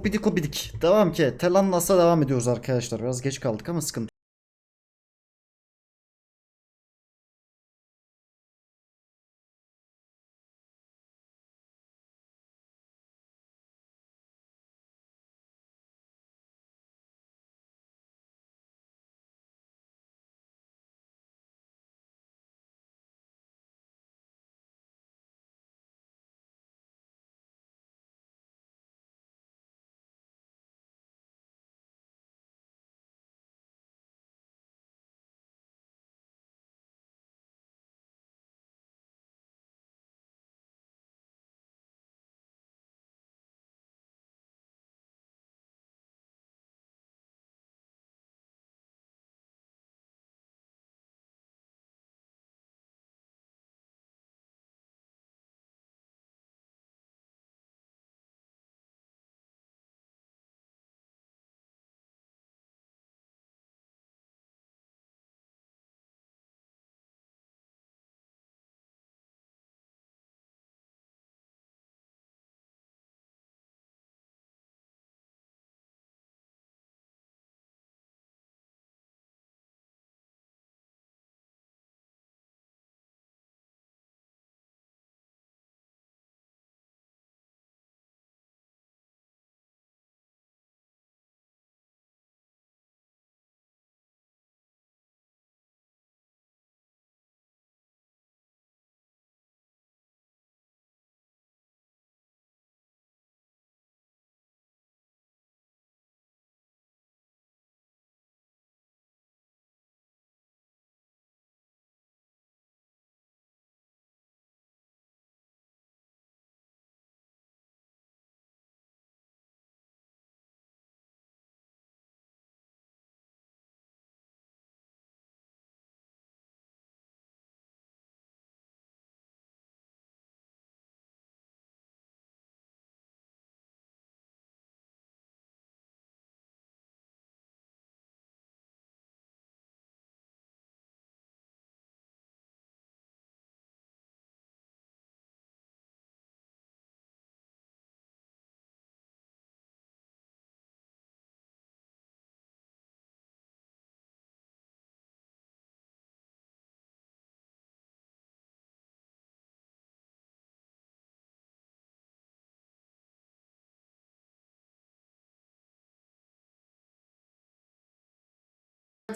Hopidik hopidik. Devam ki. Telannas'a devam ediyoruz arkadaşlar. Biraz geç kaldık ama sıkıntı.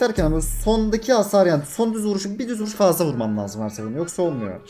Derken ama sondaki hasar yani son düz vuruşu bir düz vuruş fazla vurmam lazım her seferinde. Yoksa olmuyor.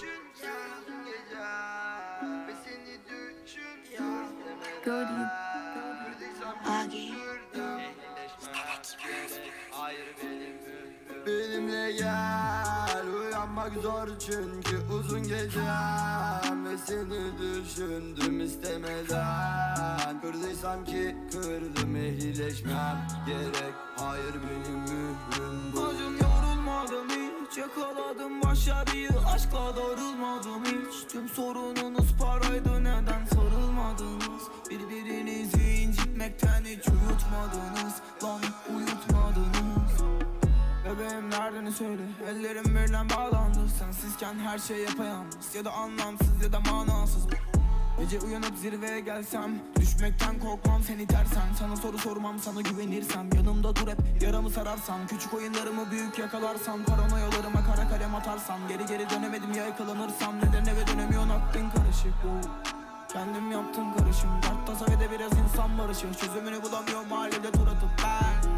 Benimle gel. Uyanmak zor çünkü uzun gecem Ve seni düşündüm istemeden Kırdıysam ki kırdım ehlileşmem gerek Hayır benim mührüm bu. Acım yorulmadım hiç Yakaladım başarıyı. Aşkla darılmadım hiç. Tüm sorununuz paraydı neden sarılmadınız? Birbirinizi incitmekten hiç uyutmadınız. Lan uyutmadınız. Bebeğim nereden söyle. Ellerim birden bağlandı. Sensizken her şey yapayalnız. Ya da anlamsız ya da manasız Gece uyanıp zirveye gelsem Düşmekten korkmam seni tersen Sana soru sormam sana güvenirsem. Yanımda dur hep yaramı sararsan. Küçük oyunlarımı büyük yakalarsam. Paranoyalarıma kara kalem atarsam. Geri geri dönemedim ya yakalanırsam Neden eve dönemiyorsun? Aklın karışık oh. Kendim yaptım karışım. Dert tasa ve de biraz insan barışı. Çözümünü bulamıyorum mahallede tur atıp ben.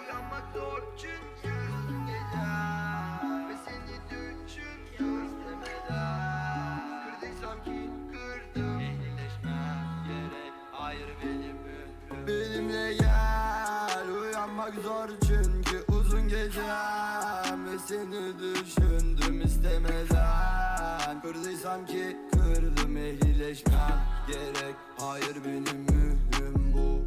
Uyanmak zor çünkü Zor çünkü uzun gecem Ve seni düşündüm istemeden Kırdıysam ki kırdım ehlileşmem gerek Hayır benim mührüm bu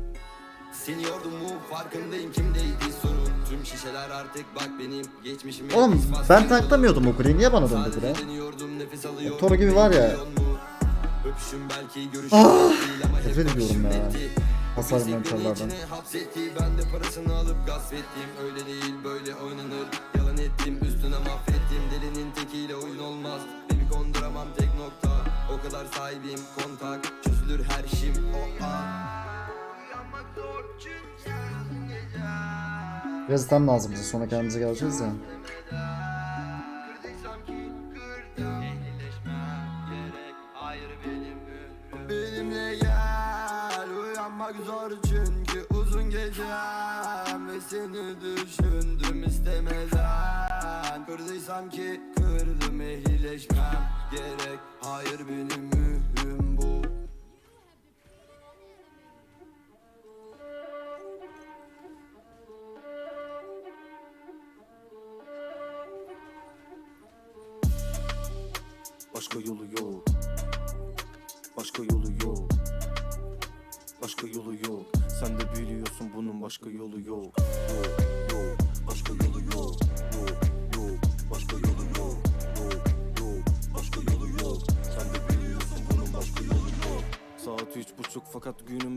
seni yordum mu farkındayım kimdeydi sorun Tüm şişeler artık bak benim geçmişim Oğlum ben taklamıyordum o kuleyi niye bana döndü kule? Toro gibi var ya. Öpüşüm belki görüşüm Ah! değil ama hep ediyorum ya. Hasar mentallardan. Ben de parasını alıp gasp ettim Öyle değil böyle oynanır Yalan ettim üstüne mahvettim Delinin tekiyle oyun olmaz Beni konduramam tek nokta O kadar sahibim kontak Çözülür her işim o an tam lazım sonra kendimize geleceğiz ya. Yani. Uyanmak zor çünkü uzun gecem Ve seni düşündüm istemeden. Kırdıysam ki kırdım ehlileşmem gerek. Hayır benim mührüm bu. Başka yolu yok. Başka yolu yok Başka yolu yok. Sen de biliyorsun bunun başka yolu yok. Yok yok Başka yolu yok. Yok yok Başka yolu yok. Yok yok Başka yolu yok. Sen de biliyorsun bunun başka yolu yok. Saat üç buçuk fakat günüm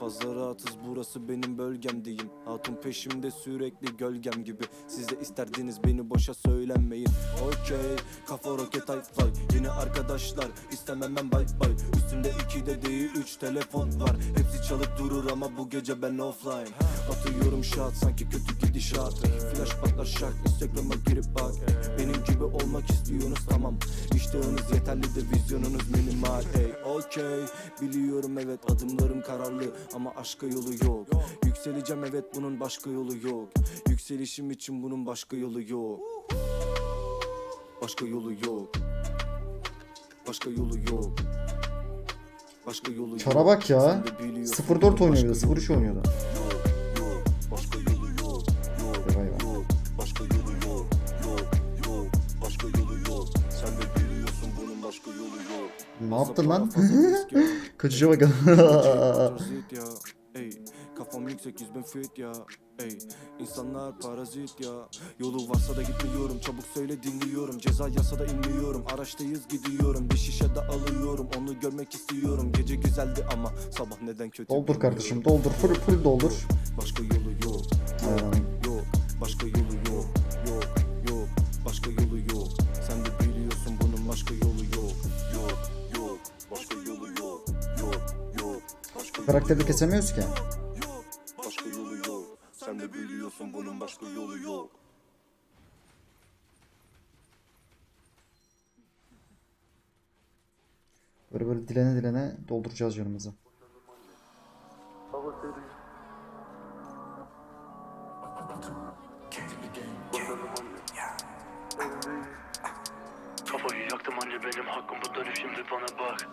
Fazla rahatız burası benim bölgem diyeyim Hatun peşimde sürekli gölgem gibi. Siz de isterdiniz beni boşa söylenmeyin. Okey kafa roket high fly Yeni arkadaşlar istemem ben bye bye. Üstümde iki de değil üç telefon var. Hepsi çalıp durur ama bu gece ben offline. Atıyorum şat sanki kötü gidişat. Flash patlar şak Instagram'a girip bak. Benim gibi olmak istiyorsunuz tamam. İştahınız yeterlidir vizyonunuz minimal. Ey okey. Biliyorum evet adımlarım kararlı Ama aşka yolu yok Yükseleceğim evet bunun başka yolu yok Yükselişim için bunun başka yolu yok Başka yolu yok Başka yolu yok Başka yolu yok Çara bak ya. Sen de biliyorsun 0-4 bunun oynuyor bir de başka 0-3 yolu oynuyordu. Ne yaptın lan? Kaçışa bakalım. Parazit ya. Ey Kafam yüksek yüz bin feet ya. Ey İnsanlar parazit ya. Yolu varsa da gitmiyorum Çabuk söyle dinliyorum. Ceza yasada inmiyorum Araçtayız gidiyorum. Bir şişe de alıyorum. Onu görmek istiyorum. Gece güzeldi ama Sabah neden kötü doldur kardeşim doldur. Full full doldur. Başka yolu yok. Aynen. Karakteri kesemiyoruz ki. Başka yolu yok. Sen de biliyorsun bunun başka yolu yok. Böyle böyle dilene dilene dolduracağız yolumuzu. Kafayı yaktım anne benim hakkım bu dönüş şimdi bana bak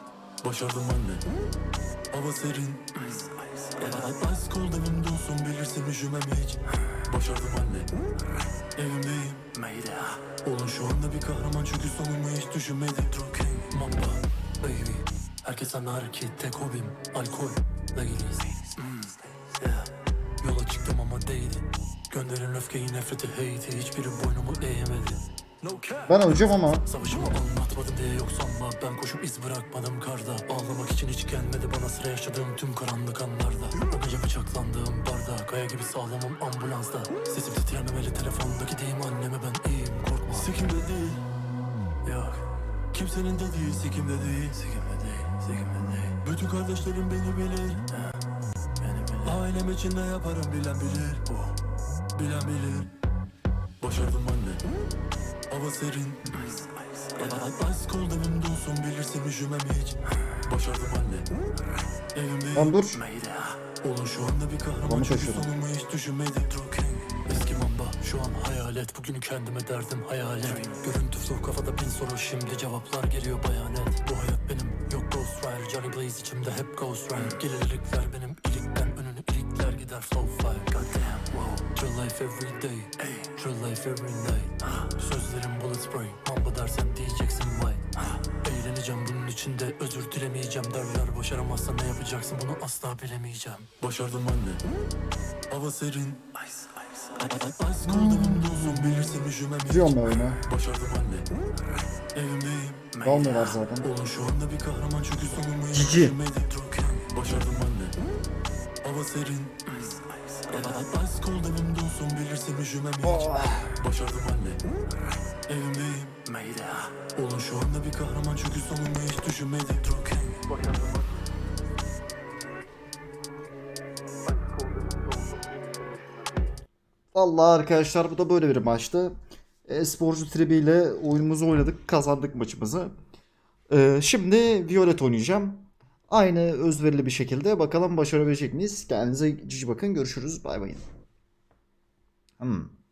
Başardım anne Hava serin ice cold evimde olsun bilirsin üşümem hiç Başardım anne. Evimdeyim Olun şu anda bir kahraman çünkü sonumu hiç düşünmedim. Mamba. Baby. Herkes ana hareket tek hobim Alkol. Ladies mm, yeah. Yola çıktım ama değdi Gönderin öfkeyi nefreti hate'i. Hiçbiri boynumu eğemedi Ben öleceğim ama. Savaşımı anlatmadım diye yok sanma Ben koşup iz bırakmadım karda. Ağlamak için hiç gelmedi bana sıra yaşadığım tüm karanlık anlarda. O gece bıçaklandığım barda Kaya gibi sağlamım ambulansta Sesim titrememeli telefondaki diyeyim anneme ben iyiyim korkma. Sikimde değil. Yok. Kimsenin de değil sikimde değil. Sikimde değil Sikimde değil. Bütün kardeşlerim beni bilir. Beni bilir. Ailem için ne yaparım bilen bilir. Bilen bilir. Başardım anne Hava serin. İce cold evimde olsun bilirsin üşümem hiç Başardım anne. Evimdeyim Lan dur. Olun şu anda bir kahraman çünkü sonumu hiç düşünmedim. Eski mamba şu an hayalet Bugünü kendime derdim hayalet Görüntü flow kafada bin soru. Şimdi cevaplar geliyor bayanet Bu hayat benim yok ghost rider Johnny Blaze içimde hep ghost rider Gelirlikler benim ilikten önünü ilikler gider. Flow fire Goddamn True life every day. True life every night. Sözlerim bullet spray Mamba dersen diyeceksin why. Eğleneceğim bunun içinde. Özür dilemeyeceğim derler. Başaramazsan ne yapacaksın? Bunu asla bilemeyeceğim. Başardım anne. Hava serin. Ice cold evimde olsun bilirsin üşümem hiç. Biliyorum ben oyunu. Başardım anne. Evimdeyim. Kalmıyorlar zaten. Olun şu anda bir kahraman çünkü sonumu Cici. Başardım anne. Hava serin. Ice cold evimde olsun bilirsin üşümem hiç Başardım anne Evimdeyim Olun şu anda bir kahraman çünkü sonumu hiç düşünmedim Vallahi arkadaşlar bu da böyle bir maçtı. E-sporcu tribiyle oyunumuzu oynadık. Kazandık maçımızı. Ee, şimdi Violet oynayacağım. Aynı özverili bir şekilde bakalım başarabilecek miyiz? Kendinize cici bakın. Görüşürüz. Bay bay. Hmm.